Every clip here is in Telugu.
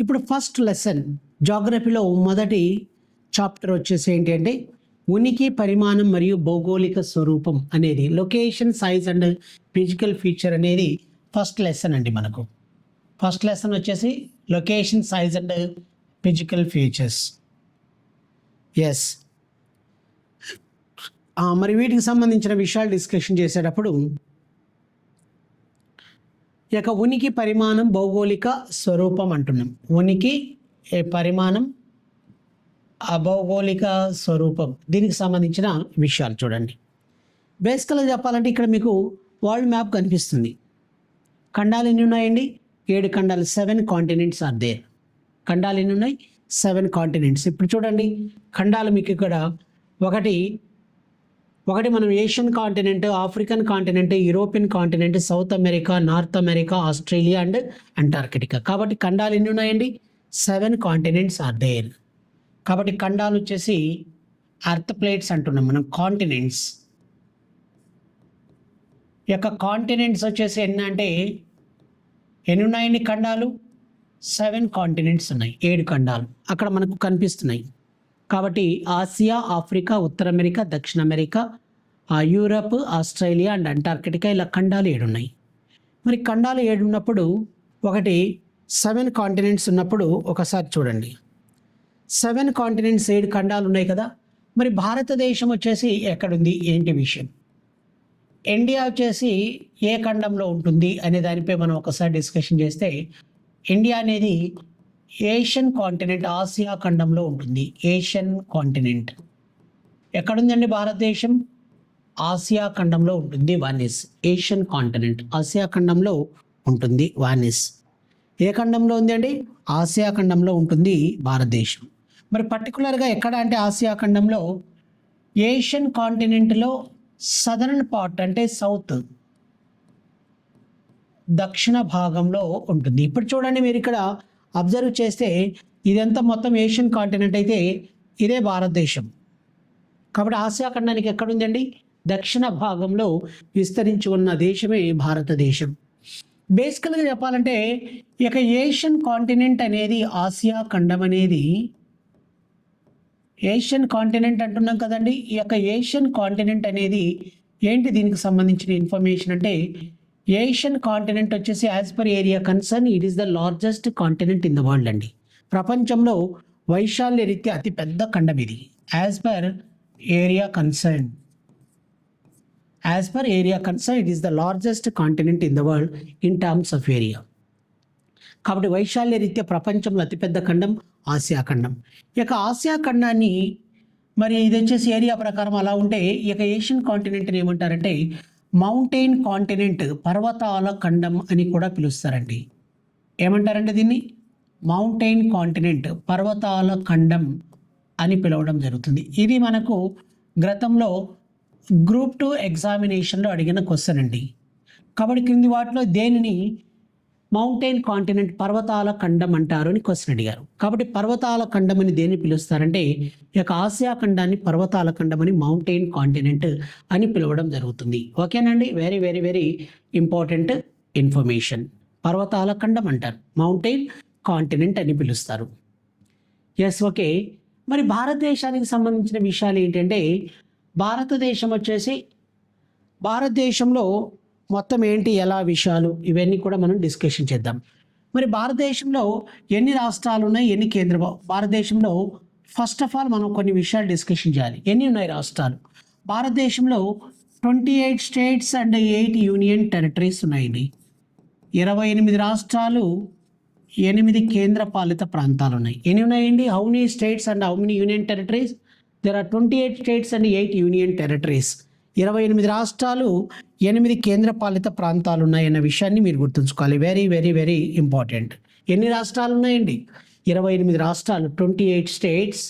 ఇప్పుడు ఫస్ట్ లెసన్ జాగ్రఫీలో మొదటి చాప్టర్ వచ్చేసి ఏంటి అంటే ఉనికి పరిమాణం మరియు భౌగోళిక స్వరూపం అనేది location size and physical feature అనేది ఫస్ట్ లెసన్ అండి మనకు. ఫస్ట్ లెసన్ వచ్చేసి location size and physical features yes మరి వీటికి సంబంధించిన విషయాలు డిస్కషన్ చేసేటప్పుడు యొక్క ఉనికి పరిమాణం భౌగోళిక స్వరూపం అంటున్నాం. ఉనికి ఏ పరిమాణం? అభౌగోళిక స్వరూపం. దీనికి సంబంధించిన విషయాలు చూడండి. బేసికల్గా చెప్పాలంటే ఇక్కడ మీకు వరల్డ్ మ్యాప్ కనిపిస్తుంది. ఖండాలు ఎన్ని ఉన్నాయండి? ఏడు ఖండాలు. Seven continents are there. ఖండాలు ఎన్ని ఉన్నాయి? Seven continents. ఇప్పుడు చూడండి ఖండాలు మీకు ఇక్కడ ఒకటి ఒకటి మనం Asian continent African continent European continent south America north America Australia and Antarctica. కాబట్టి ఖండాలు ఎన్ని ఉన్నాయండి? Seven continents are there. కాబట్టి ఖండాలు వచ్చేసి అర్త్ ప్లేట్స్ అంటున్నాం మనం కాంటినెంట్స్. ఈ యొక్క కాంటినెంట్స్ వచ్చేసి ఎన్ని అంటే ఎన్ని ఉన్నాయండి ఖండాలు? సెవెన్ కాంటినెంట్స్ ఉన్నాయి ఏడు ఖండాలు అక్కడ మనకు కనిపిస్తున్నాయి. కాబట్టి ఆసియా ఆఫ్రికా ఉత్తర అమెరికా దక్షిణ అమెరికా ఆ యూరప్ ఆస్ట్రేలియా అండ్ అంటార్కిటికా ఇలా ఖండాలు ఏడు ఉన్నాయి మరి ఖండాలు ఏడు ఉన్నప్పుడు ఒకటి సెవెన్ కాంటినెంట్స్ ఉన్నప్పుడు ఒకసారి చూడండి. సెవెన్ కాంటినెంట్స్ ఏడు ఖండాలు ఉన్నాయి కదా. మరి భారతదేశం వచ్చేసి ఎక్కడుంది? ఏంటి విషయం? ఇండియా వచ్చేసి ఏ ఖండంలో ఉంటుంది అనే దానిపై మనం ఒకసారి డిస్కషన్ చేస్తే ఇండియా అనేది ఏషియన్ కాంటినెంట్ ఆసియా ఖండంలో ఉంటుంది. ఏషియన్ కాంటినెంట్ ఎక్కడుందండి భారతదేశం? ఆసియా ఖండంలో ఉంటుంది వానిస్ ఏషియన్ కాంటినెంట్ ఆసియా ఖండంలో ఉంటుంది వానిస్ ఏ ఖండంలో ఉంది అండి ఆసియా ఖండంలో ఉంటుంది భారతదేశం. మరి పర్టికులర్గా ఎక్కడ అంటే ఆసియా ఖండంలో? ఏషియన్ కాంటినెంట్లో సదరన్ పార్ట్ అంటే సౌత్ దక్షిణ భాగంలో ఉంటుంది. ఇప్పుడు చూడండి మీరు ఇక్కడ అబ్జర్వ్ చేస్తే ఇదంతా మొత్తం ఏషియన్ కాంటినెంట్ అయితే ఇదే భారతదేశం. కాబట్టి ఆసియా ఖండానికి ఎక్కడుందండి? దక్షిణ భాగంలో విస్తరించి ఉన్న దేశమే భారతదేశం. బేసికల్గా చెప్పాలంటే ఈ యొక్క ఏషియన్ కాంటినెంట్ అనేది ఆసియా ఖండం అనేది ఏషియన్ కాంటినెంట్ అంటున్నాం కదండి? ఈ యొక్క ఏషియన్ కాంటినెంట్ అనేది ఏంటి దీనికి సంబంధించిన ఇన్ఫర్మేషన్ అంటే ఏషియన్ కాంటినెంట్ వచ్చేసి as per area concern it is the largest continent in the world అండి. ప్రపంచంలో వైశాల్య రీత్యా అతి పెద్ద ఖండం ఇది. As per area concern as per area concern it is the largest continent in the world in terms of area కాబట్టి వైశాల్య రీత్యా ప్రపంచంలో అతిపెద్ద ఖండం ఆసియా ఖండం. ఇక ఆసియా ఖండాన్ని మరి ఇది వచ్చేసి ఏరియా ప్రకారం అలా ఉంటే ఇక ఏషియన్ కాంటినెంట్ని ఏమంటారంటే మౌంటైన్ కాంటినెంట్ పర్వతాల ఖండం అని కూడా పిలుస్తారండి. ఏమంటారండి దీన్ని? మౌంటైన్ కాంటినెంట్ పర్వతాల ఖండం అని పిలవడం జరుగుతుంది. ఇది మనకు గతంలో గ్రూప్ టూ ఎగ్జామినేషన్లో అడిగిన క్వశ్చన్ అండి. కాబట్టి క్రింది వాటిలో దేనిని మౌంటైన్ కాంటినెంట్ పర్వతాల ఖండం అంటారు అని క్వశ్చన్ అడిగారు. కాబట్టి పర్వతాల ఖండం అని దేన్ని పిలుస్తారంటే ఈ యొక్క ఆసియా ఖండాన్ని పర్వతాల ఖండం అని మౌంటైన్ కాంటినెంట్ అని పిలవడం జరుగుతుంది. ఓకేనండి? Very very very important information పర్వతాల ఖండం అంటారు. మౌంటైన్ కాంటినెంట్ అని పిలుస్తారు. ఎస్ ఓకే మరి భారతదేశానికి సంబంధించిన విషయాలు ఏంటంటే భారతదేశం వచ్చేసి భారతదేశంలో మొత్తం ఏంటి ఎలా విషయాలు ఇవన్నీ కూడా మనం డిస్కషన్ చేద్దాం. మరి భారతదేశంలో ఎన్ని రాష్ట్రాలు ఉన్నాయి ఎన్ని కేంద్ర భారతదేశంలో ఫస్ట్ ఆఫ్ ఆల్ మనం కొన్ని విషయాలు డిస్కషన్ చేయాలి. ఎన్ని ఉన్నాయి రాష్ట్రాలు? భారతదేశంలో twenty eight states and eight union territories ఉన్నాయండి. ఇరవై ఎనిమిది రాష్ట్రాలు ఎనిమిది కేంద్ర పాలిత ప్రాంతాలు ఉన్నాయి. ఎన్ని ఉన్నాయండి? How many states and how many union territories there are twenty eight states and eight union territories ఇరవై ఎనిమిది రాష్ట్రాలు ఎనిమిది కేంద్రపాలిత ప్రాంతాలు ఉన్నాయన్న విషయాన్ని మీరు గుర్తుంచుకోవాలి. వెరీ వెరీ వెరీ ఇంపార్టెంట్ ఎన్ని రాష్ట్రాలు ఉన్నాయండి ఇరవై ఎనిమిది రాష్ట్రాలు ట్వంటీ ఎయిట్ స్టేట్స్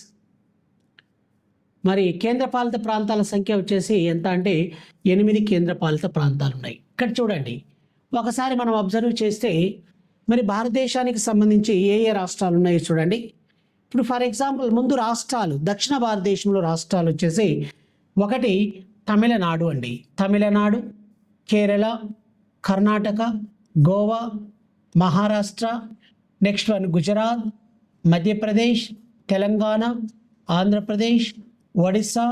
మరి కేంద్రపాలిత ప్రాంతాల సంఖ్య వచ్చేసి ఎంత అంటే ఎనిమిది కేంద్రపాలిత ప్రాంతాలు ఉన్నాయి ఇక్కడ చూడండి. ఒకసారి మనం అబ్జర్వ్ చేస్తే మరి భారతదేశానికి సంబంధించి ఏ ఏ రాష్ట్రాలు ఉన్నాయో చూడండి. ఇప్పుడు ఫర్ ఎగ్జాంపుల్ ముందు రాష్ట్రాలు దక్షిణ భారతదేశంలో రాష్ట్రాలు వచ్చేసి ఒకటి తమిళనాడు అండి. Tamil Nadu Kerala Karnataka Goa Maharashtra next one Gujarat Madhya Pradesh Telangana Andhra Pradesh Odisha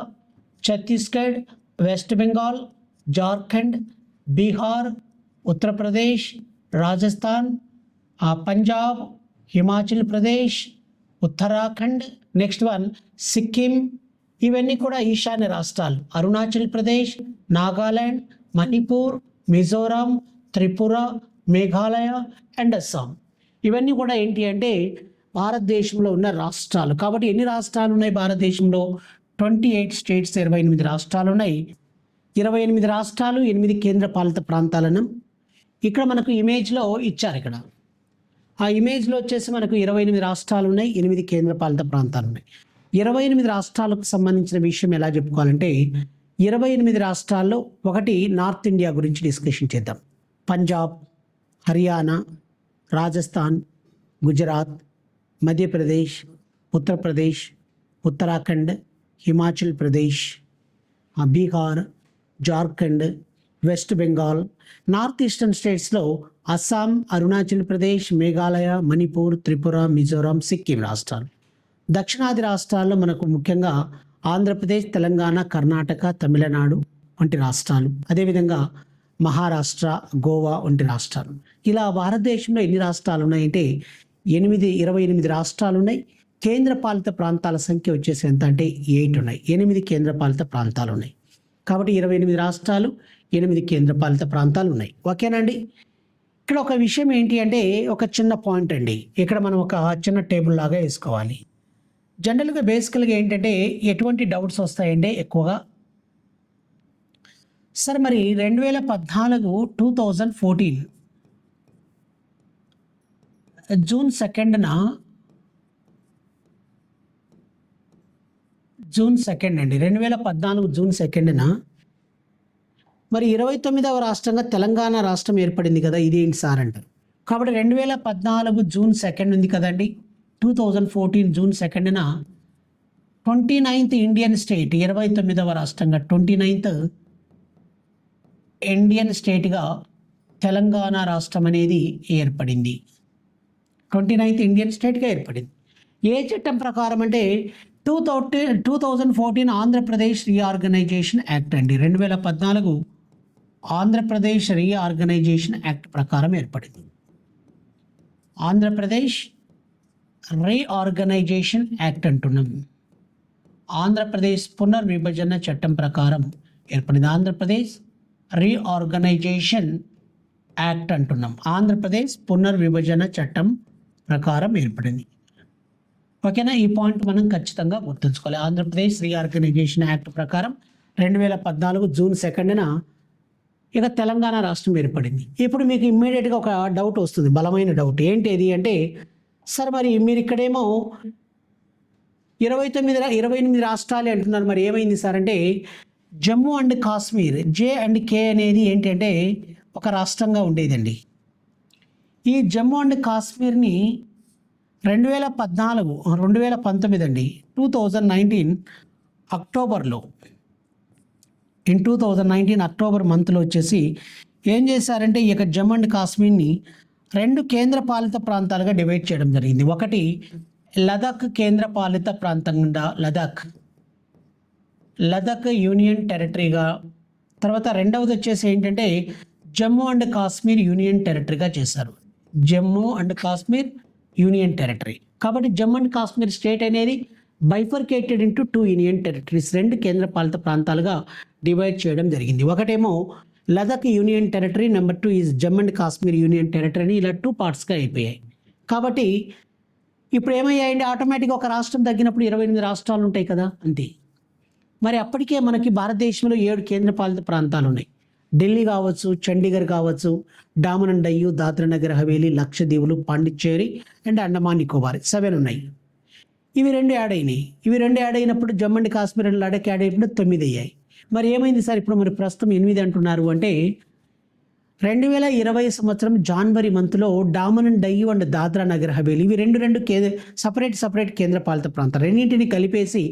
Chhattisgarh west Bengal Jharkhand Bihar Uttar Pradesh Rajasthan ఆ, పంజాబ్ హిమాచల్ ప్రదేశ్ ఉత్తరాఖండ్ నెక్స్ట్ వన్ సిక్కిం. ఇవన్నీ కూడా ఈశాన్య రాష్ట్రాలు. అరుణాచల్ ప్రదేశ్ నాగాలాండ్ మణిపూర్ మిజోరాం త్రిపుర మేఘాలయ అండ్ అస్సాం. ఇవన్నీ కూడా ఏంటి అంటే భారతదేశంలో ఉన్న రాష్ట్రాలు. కాబట్టి ఎన్ని రాష్ట్రాలు ఉన్నాయి భారతదేశంలో? ట్వంటీ ఎయిట్ స్టేట్స్ ఇరవై ఎనిమిది రాష్ట్రాలు ఉన్నాయి. ఇరవై ఎనిమిది రాష్ట్రాలు ఎనిమిది కేంద్ర పాలిత ప్రాంతాలను ఇక్కడ మనకు ఇమేజ్లో ఇచ్చారు ఇక్కడ. ఆ ఇమేజ్లో వచ్చేసి మనకు ఇరవై ఎనిమిది రాష్ట్రాలు ఉన్నాయి ఎనిమిది కేంద్ర పాలిత ప్రాంతాలు ఉన్నాయి. ఇరవై ఎనిమిది రాష్ట్రాలకు సంబంధించిన విషయం ఎలా చెప్పుకోవాలంటే ఇరవై ఎనిమిది రాష్ట్రాల్లో ఒకటి నార్త్ ఇండియా గురించి డిస్కషన్ చేద్దాం. Punjab Haryana Rajasthan Gujarat Madhya Pradesh Uttar Pradesh Uttarakhand Himachal Pradesh Bihar Jharkhand west Bengal north eastern స్టేట్స్లో అస్సాం అరుణాచల్ ప్రదేశ్ మేఘాలయ మణిపూర్ త్రిపుర మిజోరాం సిక్కిం రాష్ట్రాలు. దక్షిణాది రాష్ట్రాల్లో మనకు ముఖ్యంగా ఆంధ్రప్రదేశ్ తెలంగాణ కర్ణాటక తమిళనాడు వంటి రాష్ట్రాలు. అదేవిధంగా మహారాష్ట్ర గోవా వంటి రాష్ట్రాలు. ఇలా భారతదేశంలో ఎన్ని రాష్ట్రాలు ఉన్నాయంటే ఎనిమిది ఇరవై ఎనిమిది రాష్ట్రాలు ఉన్నాయి కేంద్రపాలిత ప్రాంతాల సంఖ్య వచ్చేసి ఎంత అంటే ఎయిట్ ఉన్నాయి ఎనిమిది కేంద్రపాలిత ప్రాంతాలు ఉన్నాయి కాబట్టి ఇరవై ఎనిమిది రాష్ట్రాలు ఎనిమిది కేంద్రపాలిత ప్రాంతాలు ఉన్నాయి ఓకేనండి ఇక్కడ ఒక విషయం ఏంటి అంటే ఒక చిన్న పాయింట్ అండి. ఇక్కడ మనం ఒక చిన్న టేబుల్ లాగా వేసుకోవాలి. జనరల్గా బేసికల్గా ఏంటంటే ఎటువంటి డౌట్స్ వస్తాయంటే ఎక్కువగా. సార్ మరి రెండు వేల పద్నాలుగు టూ థౌజండ్ ఫోర్టీన్ జూన్ సెకండ్న జూన్ సెకండ్ అండి రెండు వేల పద్నాలుగు జూన్ సెకండ్న మరి ఇరవై తొమ్మిదవ రాష్ట్రంగా తెలంగాణ రాష్ట్రం ఏర్పడింది కదా ఇదేంటి సార్ అంటారు. కాబట్టి రెండు వేల పద్నాలుగు జూన్ సెకండ్ ఉంది కదండి. టూ థౌజండ్ ఫోర్టీన్ జూన్ సెకండ్న ట్వంటీ నైన్త్ ఇండియన్ స్టేట్ ఇరవై తొమ్మిదవ రాష్ట్రంగా ట్వంటీ నైన్త్ ఇండియన్ స్టేట్గా తెలంగాణ రాష్ట్రం అనేది ఏర్పడింది. ట్వంటీ నైన్త్ ఇండియన్ స్టేట్గా ఏర్పడింది. ఏ చట్టం ప్రకారం అంటే two థౌటీ two thousand fourteen Andhra Pradesh reorganisation act అండి. రెండు వేల పద్నాలుగు ఆంధ్రప్రదేశ్ రీఆర్గనైజేషన్ యాక్ట్ ప్రకారం ఏర్పడింది. ఆంధ్రప్రదేశ్ రీఆర్గనైజేషన్ యాక్ట్ అంటున్నాం. ఆంధ్రప్రదేశ్ పునర్విభజన చట్టం ప్రకారం ఏర్పడింది. ఆంధ్రప్రదేశ్ రీఆర్గనైజేషన్ యాక్ట్ అంటున్నాం. ఆంధ్రప్రదేశ్ పునర్విభజన చట్టం ప్రకారం ఏర్పడింది. ఓకేనా? ఈ పాయింట్ మనం ఖచ్చితంగా గుర్తుంచుకోవాలి. ఆంధ్రప్రదేశ్ రీఆర్గనైజేషన్ యాక్ట్ ప్రకారం రెండు వేల పద్నాలుగు జూన్ సెకండ్న ఇక తెలంగాణ రాష్ట్రం ఏర్పడింది. ఇప్పుడు మీకు ఇమ్మీడియట్గా ఒక డౌట్ వస్తుంది. బలమైన డౌట్. ఏంటి అంటే సార్ మరి మీరు ఇక్కడేమో ఇరవై తొమ్మిది ఇరవై ఎనిమిది రాష్ట్రాలు అంటున్నారు మరి ఏమైంది సార్? అంటే Jammu and Kashmir J and K అనేది ఏంటంటే ఒక రాష్ట్రంగా ఉండేదండి. ఈ జమ్మూ అండ్ కాశ్మీర్ని రెండు వేల పద్నాలుగు రెండు వేల పంతొమ్మిది అండి టూ థౌజండ్ నైన్టీన్ అక్టోబర్లో in two thousand nineteen October మంత్లో వచ్చేసి ఏం చేశారంటే ఈ యొక్క జమ్మూ అండ్ కాశ్మీర్ని రెండు కేంద్ర పాలిత ప్రాంతాలుగా డివైడ్ చేయడం జరిగింది. ఒకటి లదాఖ్ కేంద్ర పాలిత ప్రాంతం గుండా లదాఖ్. లదాఖ్ యూనియన్ టెరిటరీగా. తర్వాత రెండవది వచ్చేసి ఏంటంటే జమ్మూ అండ్ కాశ్మీర్ యూనియన్ టెరిటరీగా చేశారు. Jammu and Kashmir union territory. కాబట్టి జమ్మూ అండ్ కాశ్మీర్ స్టేట్ అనేది bifurcated into two union territories రెండు కేంద్రపాలిత ప్రాంతాలుగా డివైడ్ చేయడం జరిగింది. ఒకటేమో Ladakh union territory number two is Jammu and Kashmir union టెరిటరీని ఇలా టూ పార్ట్స్గా అయిపోయాయి. కాబట్టి ఇప్పుడు ఏమయ్యాయండి? ఆటోమేటిక్గా ఒక రాష్ట్రం తగ్గినప్పుడు ఇరవై ఎనిమిది రాష్ట్రాలు ఉంటాయి కదా అంతే. మరి అప్పటికే మనకి భారతదేశంలో ఏడు కేంద్రపాలిత ప్రాంతాలు ఉన్నాయి. ఢిల్లీ కావచ్చు చండీగఢ్ కావచ్చు డామన్ అండ్ నగర్ హవేలీ లక్షద్వీపులు పాండిచ్చేరి అండ్ అండమాన్ నికోబార్ సెవెన్ ఉన్నాయి. ఇవి రెండు యాడ్ అయినాయి. ఇవి రెండు యాడ్ అయినప్పుడు Jammu and Kashmir and Ladakh add అయినప్పుడు తొమ్మిది అయ్యాయి. మరి ఏమైంది సార్? ఇప్పుడు మరి ప్రస్తుతం ఎనిమిది అంటున్నారు అంటే రెండు వేల ఇరవై సంవత్సరం జనవరి మంత్లో డామన్ అండ్ డయ్యు అండ్ దాద్రా నగర్ హవేలి ఇవి రెండు రెండు కే సపరేట్ సపరేట్ కేంద్ర పాలిత ప్రాంతాలు రెండింటిని కలిపేసి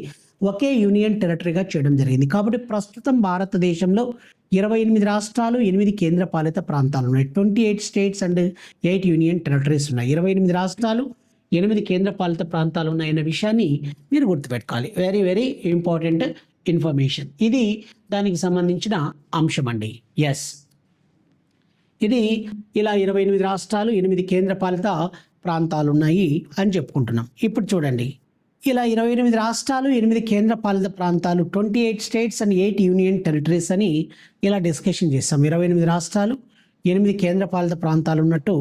ఒకే యూనియన్ టెరిటరీగా చేయడం జరిగింది. కాబట్టి ప్రస్తుతం భారతదేశంలో ఇరవై ఎనిమిది రాష్ట్రాలు ఎనిమిది కేంద్రపాలిత ప్రాంతాలు ఉన్నాయి. Twenty eight states and eight union territories ఉన్నాయి. ఇరవై ఎనిమిది రాష్ట్రాలు ఎనిమిది కేంద్రపాలిత ప్రాంతాలు ఉన్నాయన్న విషయాన్ని మీరు గుర్తుపెట్టుకోవాలి. Very very important information. ఇది దానికి సంబంధించిన అంశం అండి ఎస్ ఇది ఇలా ఇరవై ఎనిమిది రాష్ట్రాలు ఎనిమిది కేంద్రపాలిత ప్రాంతాలు ఉన్నాయి అని చెప్పుకుంటున్నాం. ఇప్పుడు చూడండి. ఇలా ఇరవై ఎనిమిది రాష్ట్రాలు ఎనిమిది కేంద్రపాలిత ప్రాంతాలు twenty eight states and eight union territories అని ఇలా డిస్కషన్ చేస్తాం ఇరవై ఎనిమిది రాష్ట్రాలు ఎనిమిది కేంద్రపాలిత ప్రాంతాలు ఉన్నట్టు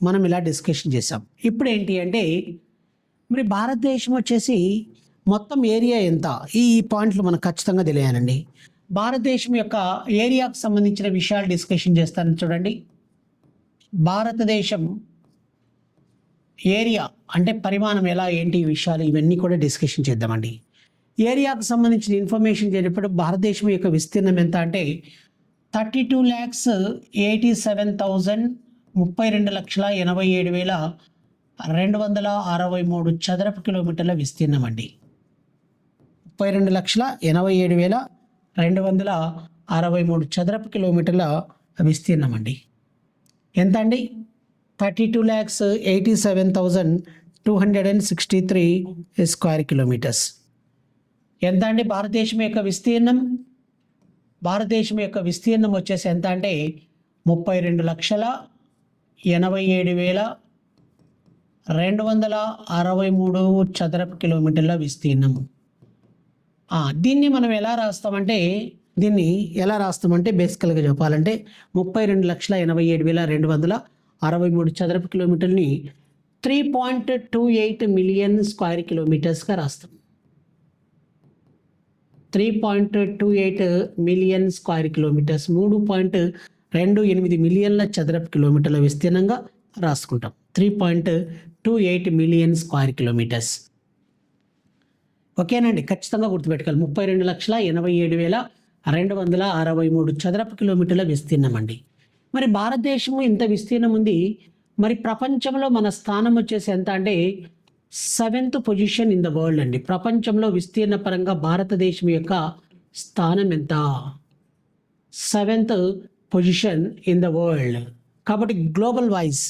మనం ఇలా డిస్కషన్ చేసాం ఇప్పుడు ఏంటి అంటే మరి భారతదేశం వచ్చేసి మొత్తం ఏరియా ఎంత? ఈ ఈ పాయింట్లు మనకు ఖచ్చితంగా తెలియాలండి. భారతదేశం యొక్క ఏరియాకు సంబంధించిన విషయాలు డిస్కషన్ చేస్తాను చూడండి. భారతదేశం ఏరియా అంటే పరిమాణం ఎలా ఏంటి విషయాలు ఇవన్నీ కూడా డిస్కషన్ చేద్దామండి. ఏరియాకు సంబంధించిన ఇన్ఫర్మేషన్ చేసేటప్పుడు భారతదేశం యొక్క విస్తీర్ణం ఎంత అంటే thirty two lakhs eighty seven thousand ముప్పై రెండు లక్షల ఎనభై ఏడు వేల రెండు వందల అరవై మూడు చదరపు కిలోమీటర్ల విస్తీర్ణం అండి. ముప్పై రెండు లక్షల ఎనభై ఏడు వేల రెండు వందల అరవై మూడు చదరపు కిలోమీటర్ల విస్తీర్ణం అండి ఎంత అండి thirty two lakhs eighty seven thousand two hundred and sixty three square kilometres ఎంత అండి భారతదేశం యొక్క విస్తీర్ణం? భారతదేశం యొక్క విస్తీర్ణం వచ్చేసి ఎంత అంటే ముప్పై రెండు లక్షల ఎనభై ఏడు వేల రెండు వందల అరవై మూడు చదరపు కిలోమీటర్ల విస్తీర్ణం దీన్ని మనం ఎలా రాస్తామంటే దీన్ని ఎలా రాస్తామంటే బేసికల్గా చెప్పాలంటే ముప్పై రెండు లక్షల ఎనభై ఏడు వేల రెండు వందల అరవై మూడు చదరపు కిలోమీటర్ని three point two eight million square కిలోమీటర్స్గా రాస్తాం. Three point two eight million square kilometres మూడు పాయింట్ రెండు ఎనిమిది మిలియన్ల చదరపు కిలోమీటర్ల విస్తీర్ణంగా రాసుకుంటాం. Three point two eight million square kilometres ఓకేనండి ఖచ్చితంగా గుర్తుపెట్టుకోవాలి. ముప్పై రెండు లక్షల ఎనభై ఏడు వేల రెండు వందల అరవై మూడు చదరపు కిలోమీటర్ల విస్తీర్ణం అండి మరి భారతదేశము ఇంత విస్తీర్ణం ఉంది. మరి ప్రపంచంలో మన స్థానం వచ్చేసి ఎంత అంటే seventh position in the world అండి. ప్రపంచంలో విస్తీర్ణ పరంగా భారతదేశం యొక్క స్థానం ఎంత? Seventh position in the world. కాబట్టి గ్లోబల్ వైజ్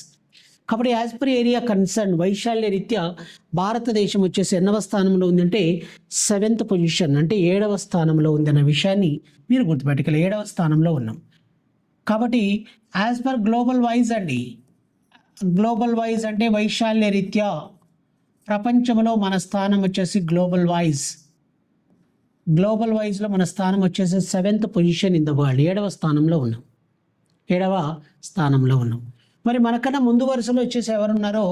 కాబట్టి యాజ్ పర్ ఏరియా కన్సర్న్ వైశాల్య రీత్యా భారతదేశం వచ్చేసి ఎన్నవ స్థానంలో ఉందంటే సెవెంత్ పొజిషన్ అంటే ఏడవ స్థానంలో ఉందన్న విషయాన్ని మీరు గుర్తుపెట్టుకోవాలి. ఏడవ స్థానంలో ఉన్నాం. కాబట్టి యాజ్ పర్ గ్లోబల్ వైజ్ అండి గ్లోబల్ వైజ్ అంటే వైశాల్య రీత్యా ప్రపంచంలో మన స్థానం వచ్చేసి గ్లోబల్ వైజ్ గ్లోబల్ వైజ్లో మన స్థానం వచ్చేసి seventh position in the world ఏడవ స్థానంలో ఉన్నాం. ఏడవ స్థానంలో ఉన్నాం. మరి మనకన్నా ముందు వరుసలో వచ్చేసి ఎవరున్నారో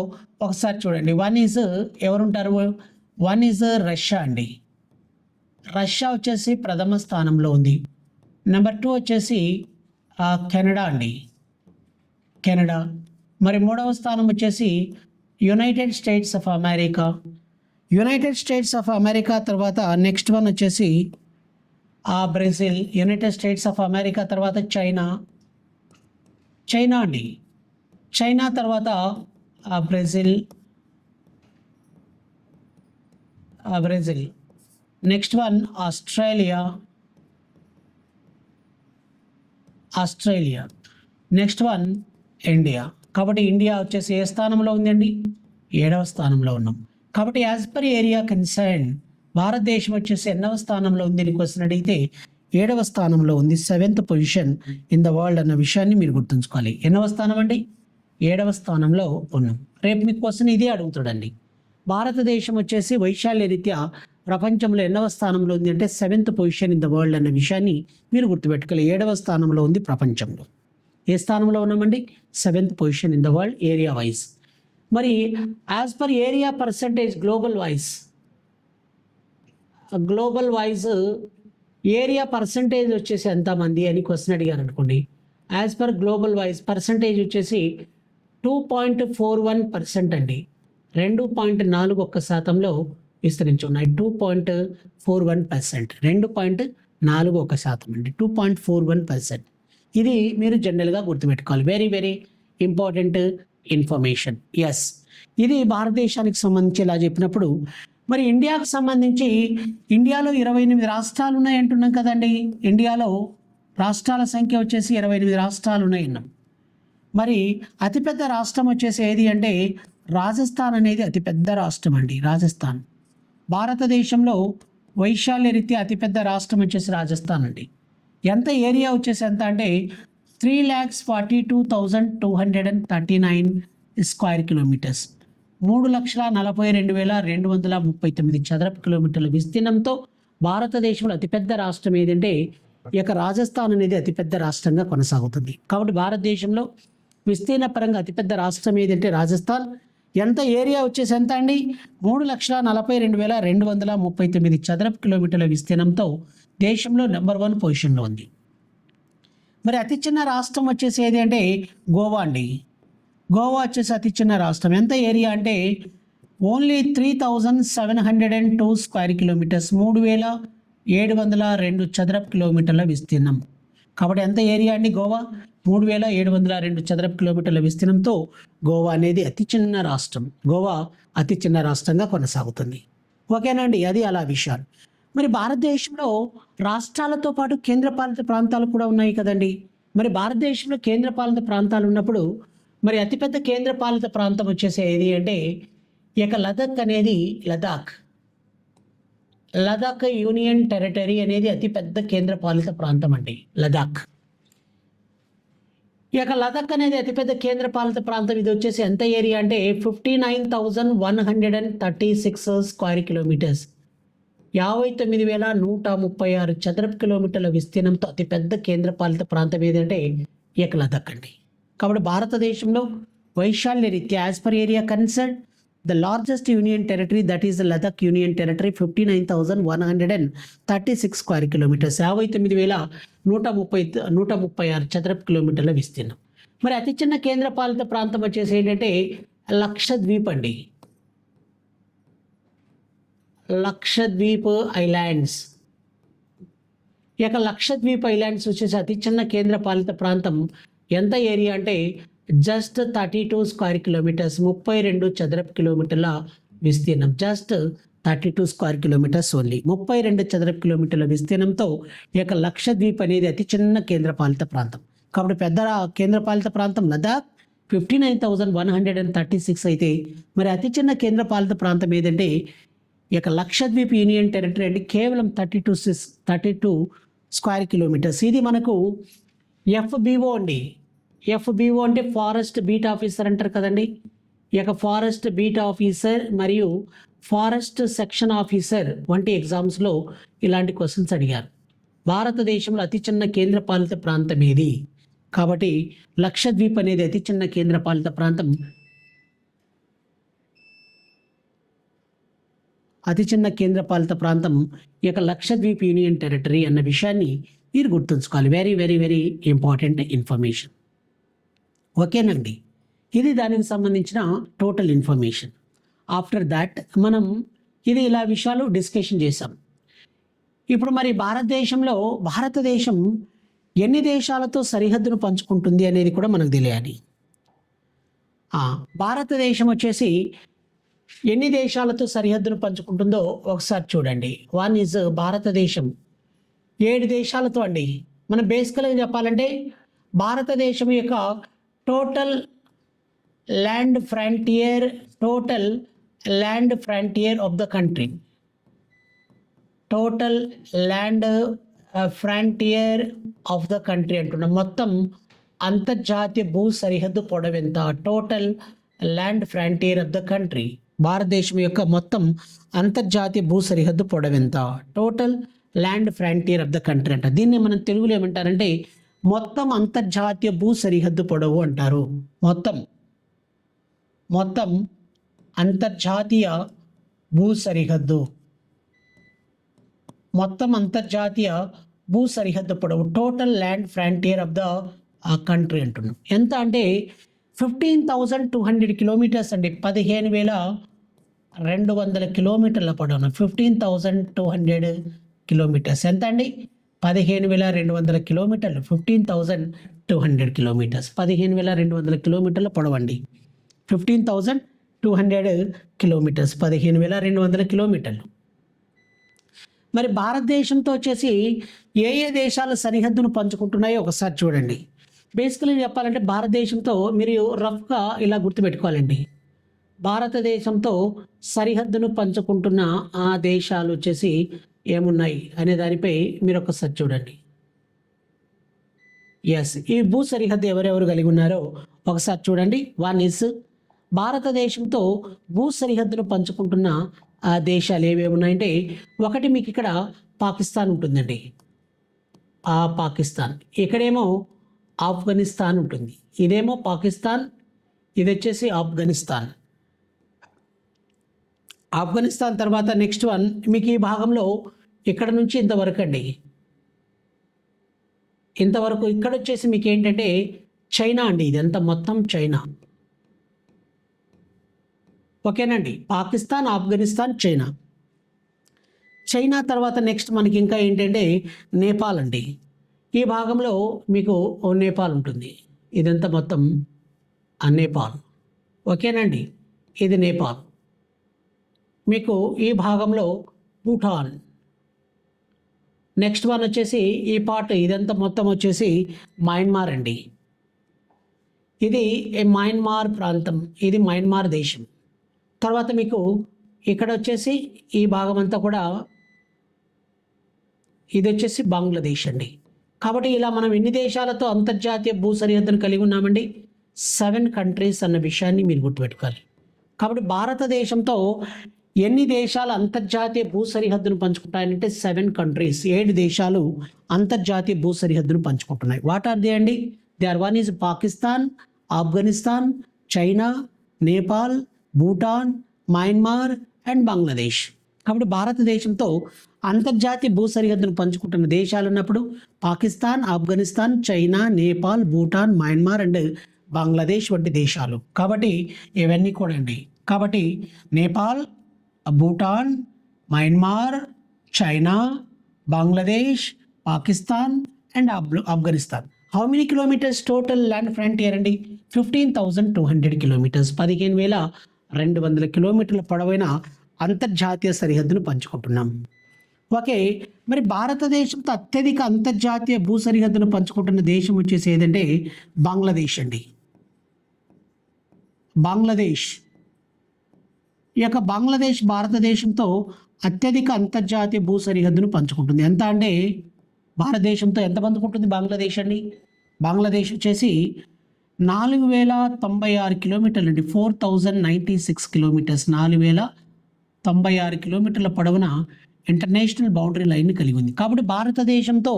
ఒకసారి చూడండి. వన్ ఈజ్ ఎవరుంటారు? వన్ ఈజ్ రష్యా అండి. రష్యా వచ్చేసి ప్రథమ స్థానంలో ఉంది. నెంబర్ టూ వచ్చేసి కెనడా అండి. కెనడా మరి మూడవ స్థానం వచ్చేసి United States of America United States of America తర్వాత నెక్స్ట్ వన్ వచ్చేసి ఆ Brazil United States of America తర్వాత చైనా చైనా అండి. చైనా తర్వాత ఆ బ్రెజిల్ ఆ Brazil. Next one Australia. Australia. Next one India. కాబట్టి ఇండియా వచ్చేసి ఏ స్థానంలో ఉందండి? ఏడవ స్థానంలో ఉన్నాం. కాబట్టి యాజ్ పర్ ఏరియా కన్సర్న్ భారతదేశం వచ్చేసి ఎన్నవ స్థానంలో ఉంది? అని క్వశ్చన్ అడిగితే ఏడవ స్థానంలో ఉంది. Seventh position in the world అన్న విషయాన్ని మీరు గుర్తుంచుకోవాలి. ఎన్నవ స్థానం అండి? ఏడవ స్థానంలో ఉన్నాం. రేపు మీ క్వశ్చన్ ఇదే అడుగుతాడండి. భారతదేశం వచ్చేసి వైశాల్య రీత్యా ప్రపంచంలో ఎన్నవ స్థానంలో ఉంది అంటే seventh position in the world అన్న విషయాన్ని మీరు గుర్తుపెట్టుకోవాలి. ఏడవ స్థానంలో ఉంది ప్రపంచంలో. ఏ స్థానంలో ఉన్నామండి? Seventh position in the world area wise. మరి as per area percentage global wise global wise area percentage వచ్చేసి ఎంతమంది అని క్వశ్చన్ అడిగారు అనుకోండి as per global wise percentage వచ్చేసి two point four one percent అండి. రెండు పాయింట్ నాలుగు ఒక్క శాతంలో విస్తరించి ఉన్నాయి two point four one percent. రెండు పాయింట్ నాలుగు ఒక శాతం అండి. Two point four one percent. ఇది మీరు జనరల్గా గుర్తుపెట్టుకోవాలి. Very very important information yes ఇది భారతదేశానికి సంబంధించి ఇలా చెప్పినప్పుడు మరి ఇండియాకు సంబంధించి ఇండియాలో ఇరవై ఎనిమిది రాష్ట్రాలు ఉన్నాయి అంటున్నాం కదండి. ఇండియాలో రాష్ట్రాల సంఖ్య వచ్చేసి ఇరవై ఎనిమిది రాష్ట్రాలు ఉన్నాయి అన్నాం మరి అతిపెద్ద రాష్ట్రం వచ్చేసి ఏది అంటే రాజస్థాన్ అనేది అతిపెద్ద రాష్ట్రం అండి రాజస్థాన్. భారతదేశంలో వైశాల్య రీత్యా అతిపెద్ద రాష్ట్రం వచ్చేసి రాజస్థాన్ అండి. ఎంత ఏరియా వచ్చేసి ఎంత అంటే three lakhs forty two thousand two hundred and thirty nine square kilometres. మూడు లక్షల నలభై రెండు వేల రెండు వందల ముప్పై తొమ్మిది చదరపు కిలోమీటర్ల విస్తీర్ణంతో భారతదేశంలో అతిపెద్ద రాష్ట్రం ఏదంటే ఈ యొక్క రాజస్థాన్ అనేది అతిపెద్ద రాష్ట్రంగా కొనసాగుతుంది. కాబట్టి భారతదేశంలో విస్తీర్ణ పరంగా అతిపెద్ద రాష్ట్రం ఏదంటే రాజస్థాన్. ఎంత ఏరియా వచ్చేసి ఎంత అండి? మూడు లక్షల నలభై రెండు వేల రెండు వందల ముప్పై తొమ్మిది చదరపు కిలోమీటర్ల విస్తీర్ణంతో దేశంలో నెంబర్ వన్ పొజిషన్లో ఉంది. మరి అతి చిన్న రాష్ట్రం వచ్చేసి ఏది అంటే గోవా అండి. గోవా వచ్చేసి అతి చిన్న రాష్ట్రం. ఎంత ఏరియా అంటే only three thousand seven hundred and two square kilometres. మూడు వేల ఏడు వందల రెండు చదరపు కిలోమీటర్ల విస్తీర్ణం. కాబట్టి ఎంత ఏరియా అండి గోవా? మూడు వేల ఏడు వందల రెండు చదరపు కిలోమీటర్ల విస్తీర్ణంతో గోవా అనేది అతి చిన్న రాష్ట్రం. గోవా అతి చిన్న రాష్ట్రంగా కొనసాగుతుంది. ఓకేనండి అది అలా విషయాలు. మరి భారతదేశంలో రాష్ట్రాలతో పాటు కేంద్రపాలిత ప్రాంతాలు కూడా ఉన్నాయి కదండి. మరి భారతదేశంలో కేంద్రపాలిత ప్రాంతాలు ఉన్నప్పుడు మరి అతిపెద్ద కేంద్రపాలిత ప్రాంతం వచ్చేసి ఏది అంటే ఇక లదక్ అనేది లదాఖ్. లదాఖ్ యూనియన్ టెరిటరీ అనేది అతిపెద్ద కేంద్రపాలిత ప్రాంతం అండి లదాఖ్. ఈ యొక్క లదాఖ్ అనేది అతిపెద్ద కేంద్రపాలిత ప్రాంతం. ఇది వచ్చేసి ఎంత ఏరియా అంటే fifty nine thousand one hundred and thirty six square kilometres యాభై తొమ్మిది వేల నూట ముప్పై ఆరు చదరపు కిలోమీటర్ల విస్తీర్ణంతో అతిపెద్ద కేంద్రపాలిత ప్రాంతం ఏదంటే ఈ యొక్క లదాఖ్ అండి. కాబట్టి భారతదేశంలో వైశాల్య రీత్యా as per area concern the largest union territory that is Ladakh union territory fifty nine thousand one hundred and thirty six square kilometres. యాభై తొమ్మిది వేల నూట ముప్పై నూట ముప్పై ఆరు చదరపు కిలోమీటర్ల విస్తీర్ణం. మరి అతి చిన్న కేంద్రపాలిత ప్రాంతం వచ్చేసి ఏంటంటే లక్షద్వీప్ అండి లక్షద్వీప్ ఐలాండ్స్. ఈ యొక్క లక్షద్వీప్ ఐలాండ్స్ వచ్చేసి అతి చిన్న కేంద్రపాలిత ప్రాంతం ఎంత ఏరియా అంటే just thirty two square kilometres ముప్పై రెండు చదరపు కిలోమీటర్ల విస్తీర్ణం. Just thirty two square kilometres only ముప్పై రెండు చదరపు కిలోమీటర్ల విస్తీర్ణంతో ఈ యొక్క లక్షద్వీప్ అనేది అతి చిన్న కేంద్రపాలిత ప్రాంతం. కాబట్టి పెద్ద కేంద్రపాలిత ప్రాంతం Ladakh fifty nine thousand one hundred and thirty six అయితే మరి అతి చిన్న కేంద్రపాలిత ప్రాంతం ఏదంటే ఈ యొక్క లక్షద్వీప్ యూనియన్ టెరిటరీ అంటే కేవలం thirty two six thirty two square kilometres. ఇది మనకు ఎఫ్బిఓ అండి. ఎఫ్బిఓ అంటే ఫారెస్ట్ బీట్ ఆఫీసర్ అంటారు కదండి. ఈ యొక్క ఫారెస్ట్ బీట్ ఆఫీసర్ మరియు ఫారెస్ట్ సెక్షన్ ఆఫీసర్ వంటి ఎగ్జామ్స్లో ఇలాంటి క్వశ్చన్స్ అడిగారు. భారతదేశంలో అతి చిన్న కేంద్రపాలిత ప్రాంతం ఏది? కాబట్టి లక్షద్వీప్ అనేది అతి చిన్న కేంద్రపాలిత ప్రాంతం. అతి చిన్న కేంద్రపాలిత ప్రాంతం ఈ యొక్క లక్షద్వీప్ యూనియన్ టెరిటరీ అన్న విషయాన్ని మీరు గుర్తుంచుకోవాలి. Very very very important information ఓకేనండి. ఇది దానికి సంబంధించిన టోటల్ ఇన్ఫర్మేషన్ ఆఫ్టర్ దాట్ మనం ఇది ఇలా విషయాలు డిస్కషన్ చేసాం ఇప్పుడు మరి భారతదేశంలో భారతదేశం ఎన్ని దేశాలతో సరిహద్దును పంచుకుంటుంది అనేది కూడా మనకు తెలియాలి. భారతదేశం వచ్చేసి ఎన్ని దేశాలతో సరిహద్దును పంచుకుంటుందో ఒకసారి చూడండి. వన్ ఈజ్ భారతదేశం. ఏడు దేశాలతో అండి. మనం బేసికల్గా చెప్పాలంటే భారతదేశం యొక్క total land frontier total land frontier of the country total land frontier of the country అంటున్నాం. మొత్తం అంతర్జాతీయ భూ సరిహద్దు పొడవెంత total land frontier of the country భారతదేశం యొక్క మొత్తం అంతర్జాతీయ భూ సరిహద్దు పొడవెంత total land frontier of the country అంట. దీన్ని మనం తెలుగులో ఏమంటారంటే మొత్తం అంతర్జాతీయ భూ సరిహద్దు పొడవు అంటారు. మొత్తం. మొత్తం అంతర్జాతీయ భూ సరిహద్దు. మొత్తం అంతర్జాతీయ భూ సరిహద్దు పొడవు. Total land frontier of the country అంటున్నాం. ఎంత అంటే fifteen thousand two hundred kilometres అండి. పదిహేను వేల రెండు వందల కిలోమీటర్ల పొడవున. Fifteen thousand two hundred kilometres ఎంత అండి? పదిహేను వేల రెండు వందల కిలోమీటర్లు fifteen thousand two hundred kilometres. పదిహేను వేల రెండు వందల కిలోమీటర్ల పొడవండి. Fifteen thousand two hundred kilometres పదిహేను వేల రెండు వందల కిలోమీటర్లు. మరి భారతదేశంతో వచ్చేసి ఏ ఏ దేశాలు సరిహద్దును పంచుకుంటున్నాయో ఒకసారి చూడండి. బేసికలీ చెప్పాలంటే భారతదేశంతో మీరు రఫ్గా ఇలా గుర్తుపెట్టుకోవాలండి. భారతదేశంతో సరిహద్దును పంచుకుంటున్న ఆ దేశాలు వచ్చేసి ఏమున్నాయి అనే దానిపై మీరు ఒకసారి చూడండి. ఎస్ ఈ భూ సరిహద్దు ఎవరెవరు కలిగి ఉన్నారో ఒకసారి చూడండి. వన్ ఇస్ భారతదేశంతో భూ సరిహద్దును పంచుకుంటున్న ఆ దేశాలు ఏవేవి ఉన్నాయంటే ఒకటి మీకు ఇక్కడ పాకిస్తాన్ ఉంటుందండి. ఆ పాకిస్తాన్. ఇక్కడేమో ఆఫ్ఘనిస్తాన్ ఉంటుంది. ఇదేమో పాకిస్తాన్ ఇది వచ్చేసి ఆఫ్ఘనిస్తాన్. ఆఫ్ఘనిస్తాన్ తర్వాత నెక్స్ట్ వన్ మీకు ఈ భాగంలో ఇక్కడ నుంచి ఇంతవరకు అండి ఇంతవరకు ఇక్కడ వచ్చేసి మీకు ఏంటంటే చైనా అండి ఇదంతా మొత్తం చైనా. ఓకేనండి పాకిస్తాన్ ఆఫ్ఘనిస్తాన్ చైనా. చైనా తర్వాత నెక్స్ట్ మనకి ఇంకా ఏంటంటే నేపాల్ అండి. ఈ భాగంలో మీకు ఓ నేపాల్ ఉంటుంది. ఇదంతా మొత్తం ఆ నేపాల్. ఓకేనండి ఇది నేపాల్. మీకు ఈ భాగంలో భూటాన్. నెక్స్ట్ వన్ వచ్చేసి ఈ పార్ట్ ఇదంతా మొత్తం వచ్చేసి మయన్మార్ అండి. ఇది ఏ మయన్మార్ ప్రాంతం ఇది మయన్మార్ దేశం. తర్వాత మీకు ఇక్కడ వచ్చేసి ఈ భాగం అంతా కూడా ఇది వచ్చేసి బంగ్లాదేశ్ అండి. కాబట్టి ఇలా మనం ఎన్ని దేశాలతో అంతర్జాతీయ భూ సరిహద్దును కలిగి ఉన్నామండి? సెవెన్ కంట్రీస్ అన్న విషయాన్ని మీరు గుర్తుపెట్టుకోవాలి. కాబట్టి భారతదేశంతో ఎన్ని దేశాలు అంతర్జాతీయ భూ సరిహద్దును పంచుకుంటాయంటే సెవెన్ కంట్రీస్ ఏడు దేశాలు అంతర్జాతీయ భూ సరిహద్దును పంచుకుంటున్నాయి. వాట్ ఆర్ దే అండి? They are one is Pakistan Afghanistan China Nepal Bhutan Myanmar and Bangladesh. కాబట్టి భారతదేశంతో అంతర్జాతీయ భూ సరిహద్దును పంచుకుంటున్న దేశాలు ఉన్నప్పుడు Pakistan Afghanistan China Nepal Bhutan Myanmar and Bangladesh వంటి దేశాలు. కాబట్టి ఇవన్నీ కూడా అండి. కాబట్టి Nepal Bhutan Myanmar China Bangladesh Pakistan and Afghanistan how many kilometres total land frontier అండి? Fifteen thousand two hundred kilometres పదిహేను వేల రెండు వందల కిలోమీటర్ల పొడవైన అంతర్జాతీయ సరిహద్దును పంచుకుంటున్నాం. ఓకే మరి భారతదేశంతో అత్యధిక అంతర్జాతీయ భూ సరిహద్దును పంచుకుంటున్న దేశం వచ్చేసి ఏదంటే బంగ్లాదేశ్ అండి. బంగ్లాదేశ్. ఈ యొక్క బంగ్లాదేశ్ భారతదేశంతో అత్యధిక అంతర్జాతీయ భూ సరిహద్దును పంచుకుంటుంది. ఎంత అంటే భారతదేశంతో ఎంత పంచుకుంటుంది బంగ్లాదేశ్ అండి? బంగ్లాదేశ్ వచ్చేసి నాలుగు వేల తొంభై ఆరు కిలోమీటర్లు అండి. Four thousand ninety six kilometres. నాలుగు వేల తొంభై ఆరు కిలోమీటర్ల పొడవున ఇంటర్నేషనల్ బౌండరీ లైన్ కలిగి ఉంది. కాబట్టి భారతదేశంతో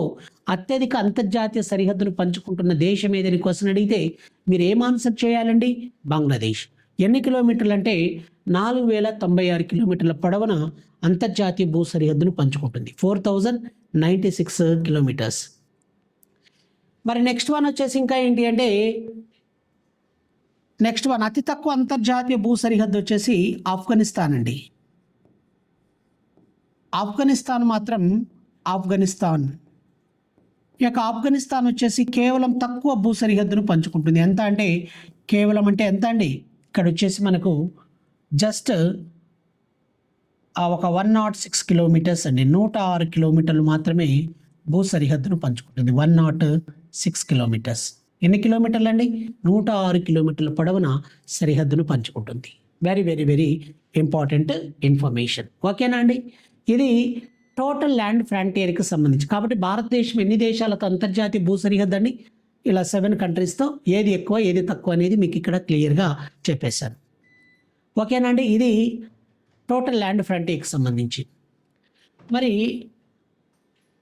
అత్యధిక అంతర్జాతీయ సరిహద్దును పంచుకుంటున్న దేశం ఏదని క్వశ్చన్ అడిగితే మీరు ఏం ఆన్సర్ చేయాలండి? బంగ్లాదేశ్. ఎన్ని కిలోమీటర్లు అంటే నాలుగు వేల తొంభై ఆరు కిలోమీటర్ల పొడవున అంతర్జాతీయ భూ సరిహద్దును పంచుకుంటుంది. Four thousand ninety six kilometres. మరి నెక్స్ట్ వన్ వచ్చేసి ఇంకా ఏంటి అంటే నెక్స్ట్ వన్ అతి తక్కువ అంతర్జాతీయ భూ సరిహద్దు వచ్చేసి ఆఫ్ఘనిస్తాన్ అండి. ఆఫ్ఘనిస్తాన్ మాత్రం ఆఫ్ఘనిస్తాన్. ఈ యొక్క ఆఫ్ఘనిస్తాన్ వచ్చేసి కేవలం తక్కువ భూ సరిహద్దును పంచుకుంటుంది. ఎంత అంటే కేవలం అంటే ఎంత అండి? ఇక్కడ వచ్చేసి మనకు జస్ట్ ఆ ఒక వన్ నాట్ సిక్స్ కిలోమీటర్స్ అండి. నూట ఆరు కిలోమీటర్లు మాత్రమే భూ సరిహద్దును పంచుకుంటుంది. One nought six kilometres. ఎన్ని కిలోమీటర్లు అండి నూట ఆరు కిలోమీటర్ల పొడవున సరిహద్దును పంచుకుంటుంది. Very very very important information ఓకేనా అండి? ఇది టోటల్ ల్యాండ్ ఫ్రాంటియర్కి సంబంధించి. కాబట్టి భారతదేశం ఎన్ని దేశాలతో అంతర్జాతీయ భూ సరిహద్దు అండి ఇలా సెవెన్ కంట్రీస్తో ఏది ఎక్కువ ఏది తక్కువ అనేది మీకు ఇక్కడ క్లియర్గా చెప్పేశాను. ఓకేనండి ఇది టోటల్ ల్యాండ్ ఫ్రంటియర్కి సంబంధించి. మరి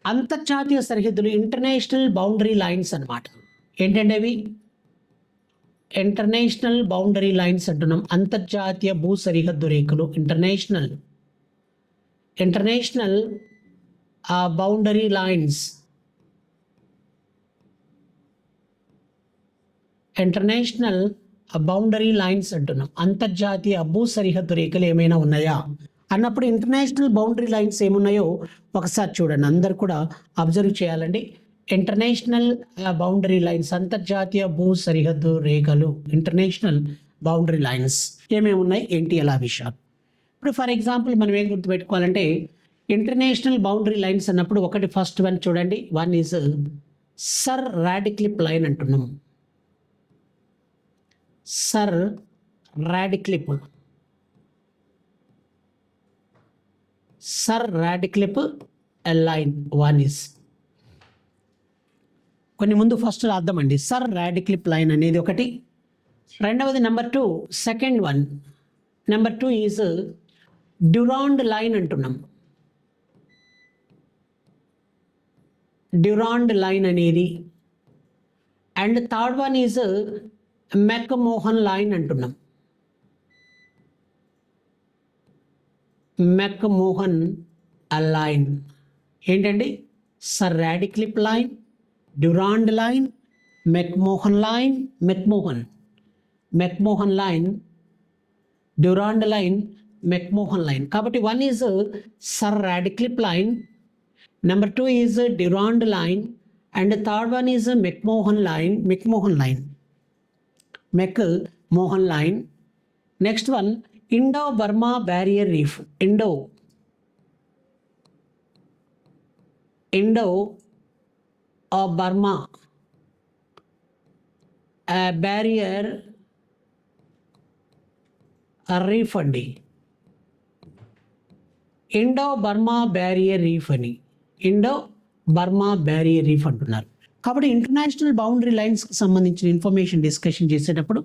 అంతర్జాతీయ సరిహద్దులు ఇంటర్నేషనల్ బౌండరీ లైన్స్ అన్నమాట. ఏంటంటే అవి? ఇంటర్నేషనల్ బౌండరీ లైన్స్ అంటున్నాం. అంతర్జాతీయ భూ సరిహద్దు రేఖలు international. International boundary lines. International boundary lines అంటున్నాం. అంతర్జాతీయ భూ సరిహద్దు రేఖలు ఏమైనా ఉన్నాయా? అన్నప్పుడు ఇంటర్నేషనల్ బౌండరీ లైన్స్ ఏమున్నాయో ఒకసారి చూడండి. అందరు కూడా అబ్జర్వ్ చేయాలండి. ఇంటర్నేషనల్ బౌండరీ లైన్స్ అంతర్జాతీయ భూ సరిహద్దు రేఖలు ఇంటర్నేషనల్ బౌండరీ లైన్స్ ఏమేమి ఉన్నాయి? ఏంటి ఎలా విషయాలు? ఇప్పుడు ఫర్ ఎగ్జాంపుల్ మనం ఏం గుర్తుపెట్టుకోవాలంటే ఇంటర్నేషనల్ బౌండరీ లైన్స్ అన్నప్పుడు ఒకటి ఫస్ట్ వన్ చూడండి. One is sir Radcliffe line అంటున్నాం. Sir Radcliffe sir Radcliffe line one is కొన్ని ముందు ఫస్ట్ రాద్దామండి. సర్ రాడిక్లిప్ లైన్ అనేది ఒకటి. రెండవది number two second one number two is Durand line అంటున్నాం. డ్యురాండ్ లైన్ అనేది. And third one is McMahon line అంటున్నాం. McMahon line. ఏంటండి? Sir Radcliffe line Durand line McMahon line McMahon. McMahon line Durand line McMahon line. కాబట్టి one is sir Radcliffe line number two is Durand line and third one is McMahon line McMahon line. McMahon line next one Indo Burma barrier reef Indo Indo Burma barrier reef అండి ఇండో బర్మా బ్యారియర్ రీఫ్ అని ఇండో బర్మా బ్యారియర్ రీఫ్ అంటున్నారు కాబట్టి ఇంటర్నేషనల్ బౌండరీ లైన్స్కి సంబంధించిన ఇన్ఫర్మేషన్ డిస్కషన్ చేసేటప్పుడు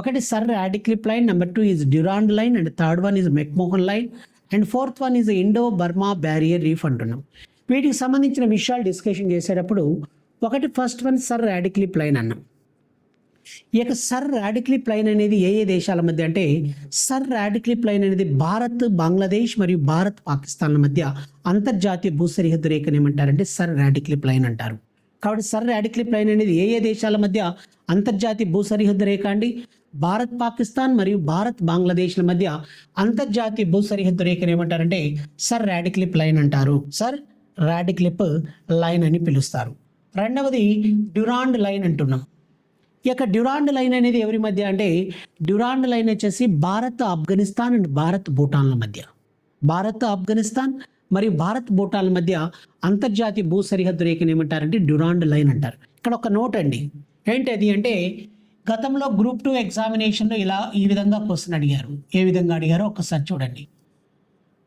ఒకటి Sir Radcliffe line number two is Durand line and third one is McMahon line and fourth one is Indo Burma barrier reef అంటున్నాం. వీటికి సంబంధించిన విషయాలు డిస్కషన్ చేసేటప్పుడు ఒకటి first one Sir Radcliffe line అన్నాం. ఈ యొక్క సర్ రాడిక్లిప్ లైన్ అనేది ఏ ఏ దేశాల మధ్య అంటే సర్ రాడిక్లిప్ లైన్ అనేది భారత్ బంగ్లాదేశ్ మరియు భారత్ పాకిస్తాన్ల మధ్య అంతర్జాతీయ భూ సరిహద్దు రేఖను ఏమంటారంటే సర్ రాడిక్లిప్ లైన్ అంటారు. కాబట్టి సర్ రాడిక్లిప్ లైన్ అనేది ఏ ఏ దేశాల మధ్య అంతర్జాతీయ భూ సరిహద్దు రేఖ అండి? భారత్ పాకిస్తాన్ మరియు భారత్ బంగ్లాదేశ్ల మధ్య అంతర్జాతీయ భూ సరిహద్దు రేఖను ఏమంటారంటే సర్ రాడిక్లిప్ లైన్ అంటారు. సర్ రాడిక్లిప్ లైన్ అని పిలుస్తారు. రెండవది డ్యురాండ్ లైన్ అంటున్నాం. ఈ యొక్క డ్యురాండ్ లైన్ అనేది ఎవరి మధ్య అంటే డ్యురాండ్ లైన్ వచ్చేసి భారత్ ఆఫ్ఘనిస్తాన్ అండ్ భారత్ భూటాన్ల మధ్య. భారత్ ఆఫ్ఘనిస్తాన్ మరియు భారత్ భూటాల మధ్య అంతర్జాతీయ భూ సరిహద్దు రేఖను ఏమంటారంటే డ్యురాండ్ లైన్ అంటారు. ఇక్కడ ఒక నోట్ అండి. ఏంటి అది అంటే గతంలో గ్రూప్ టూ ఎగ్జామినేషన్లో ఇలా ఈ విధంగా క్వశ్చన్ అడిగారు. ఏ విధంగా అడిగారో ఒకసారి చూడండి.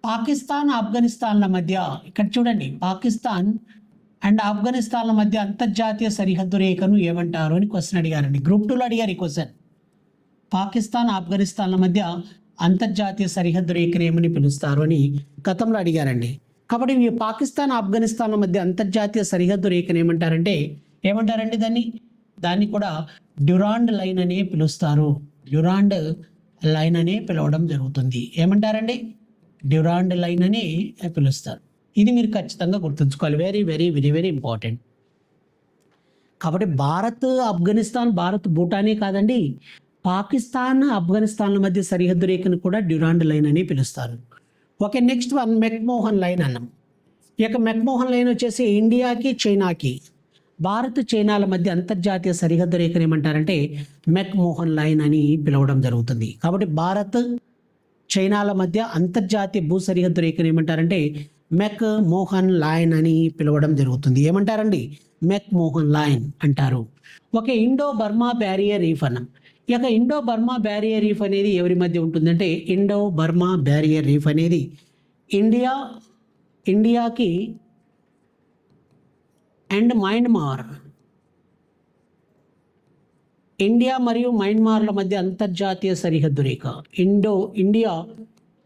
పాకిస్తాన్ ఆఫ్ఘనిస్తాన్ల మధ్య ఇక్కడ చూడండి. పాకిస్తాన్ అండ్ ఆఫ్ఘనిస్తాన్ల మధ్య అంతర్జాతీయ సరిహద్దు రేఖను ఏమంటారు అని క్వశ్చన్ అడిగారండి. గ్రూప్ టూలో అడిగారు ఈ క్వశ్చన్ పాకిస్తాన్ ఆఫ్ఘనిస్తాన్ల మధ్య అంతర్జాతీయ సరిహద్దు రేఖనేమని పిలుస్తారు అని గతంలో అడిగారండి. కాబట్టి ఈ పాకిస్తాన్ ఆఫ్ఘనిస్తాన్ల మధ్య అంతర్జాతీయ సరిహద్దు రేఖను ఏమంటారంటే ఏమంటారండి దాన్ని? దాన్ని కూడా డ్యురాండ్ లైన్ అనే పిలుస్తారు. డ్యురాండ్ లైన్ అనే పిలవడం జరుగుతుంది. ఏమంటారండి? డ్యురాండ్ లైన్ అని పిలుస్తారు. ఇది మీరు ఖచ్చితంగా గుర్తుంచుకోవాలి. Very very very very important కాబట్టి భారత్ ఆఫ్ఘనిస్తాన్ భారత్ భూటానే కాదండి. పాకిస్తాన్ ఆఫ్ఘనిస్తాన్ల మధ్య సరిహద్దు రేఖను కూడా డ్యురాండ్ లైన్ అని పిలుస్తారు. Okay next one McMahon line అన్నాం. ఈ యొక్క మెక్మోహన్ లైన్ వచ్చేసి ఇండియాకి చైనాకి. భారత్ చైనాల మధ్య అంతర్జాతీయ సరిహద్దు రేఖను ఏమంటారంటే మెక్మోహన్ లైన్ అని పిలవడం జరుగుతుంది. కాబట్టి భారత్ చైనాల మధ్య అంతర్జాతీయ భూ సరిహద్దు రేఖను ఏమంటారంటే మెక్ మోహన్ లైన్ అని పిలవడం జరుగుతుంది. ఏమంటారండి? మెక్ మోహన్ లైన్ అంటారు. ఒక ఇండో బర్మా బ్యారియర్ రీఫ్ అన్నాం. ఈ యొక్క ఇండో బర్మా బ్యారియర్ రీఫ్ అనేది ఎవరి మధ్య ఉంటుందంటే ఇండో బర్మా బ్యారియర్ రీఫ్ అనేది ఇండియా ఇండియాకి అండ్ మయన్మార్. ఇండియా మరియు మయన్మార్ల మధ్య అంతర్జాతీయ సరిహద్దు రేఖ. Indo India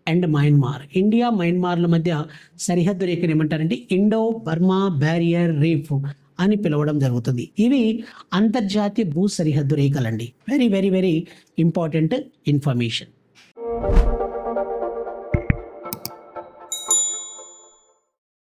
and Myanmar. India మయన్మార్ల మధ్య సరిహద్దు రేఖను ఏమంటారంటే ఇండో బర్మా బ్యారియర్ రీఫ్ అని పిలవడం జరుగుతుంది. ఇవి అంతర్జాతీయ భూ సరిహద్దు రేఖలండి. Very very very important information